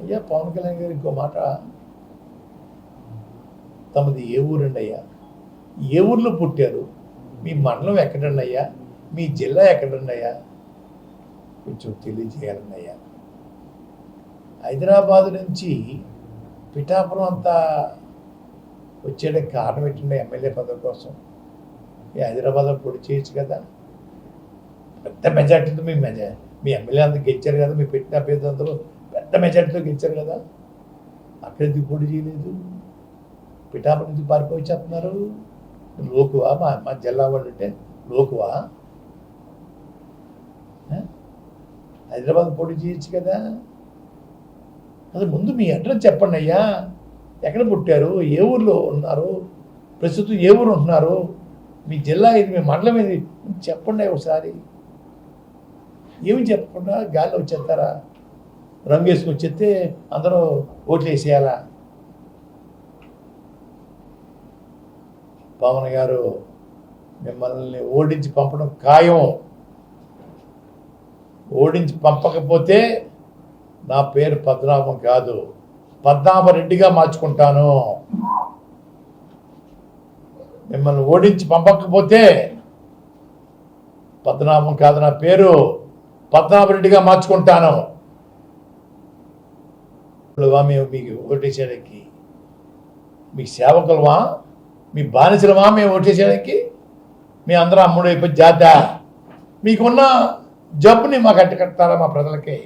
అయ్యా పవన్ కళ్యాణ్ గారు ఇంకో మాట. తమది ఏ ఊరండి అయ్యా ఏ ఊర్లో పుట్టారు? మీ మండలం ఎక్కడండి అయ్యా మీ జిల్లా ఎక్కడండి అయ్యా కొంచెం తెలియజేయాలండి అయ్యా హైదరాబాద్ నుంచి పిఠాపురం అంతా వచ్చేయడానికి కారణం ఏంటండి ఎమ్మెల్యే పదవి కోసం. ఈ హైదరాబాద్లో పొడి చేయొచ్చు కదా. పెద్ద మెజార్టీతో మీ మెజా మీ ఎమ్మెల్యే అంతా గెలిచారు కదా మీ పెట్టిన అభ్యర్థులు అందరూ పెద్ద మెజార్టీతో గెలిచారు కదా. అక్కడ పోటీ పొడి చేయలేదు. పిఠాపురం నుంచి పారిపోయి చెప్తున్నారు లోకువా? మా మా జిల్లా వాళ్ళు అంటే లోకువా? హైదరాబాద్ పోటీ చేయొచ్చు కదా. అది ముందు మీ అడ్రస్ చెప్పండి అయ్యా. ఎక్కడ పుట్టారు? ఏ ఊర్లో ఉన్నారు? ప్రస్తుతం ఏ ఊరు ఉంటున్నారు? మీ జిల్లా ఇది మీ మండలం ఇది. చెప్పండి ఒకసారి. ఏమి చెప్పకుండా గాలి వచ్చేస్తారా? రంగు వేసుకొని వచ్చేస్తే అందరూ ఓట్లు వేసేయాలా? పవన్ గారు మిమ్మల్ని ఓడించి పంపడం ఖాయం. ఓడించి పంపకపోతే నా పేరు పద్మనాభం కాదు. పద్మనాభరెడ్డిగా మార్చుకుంటాను. మిమ్మల్ని ఓడించి పంపకపోతే పద్మనాభం కాదు నా పేరు. పద్మనాభరెడ్డిగా మార్చుకుంటాను. ఇప్పుడువా మేము మీకు ఓటేసేయడానికి మీ సేవకులమా మీ బానిసలమా మేము ఓటేసేయడానికి మీ అందరూ అమ్ముడు అయిపోయి జాత. మీకున్న జబ్బుని మాకు అట్టి కట్టారా మా ప్రజలకి?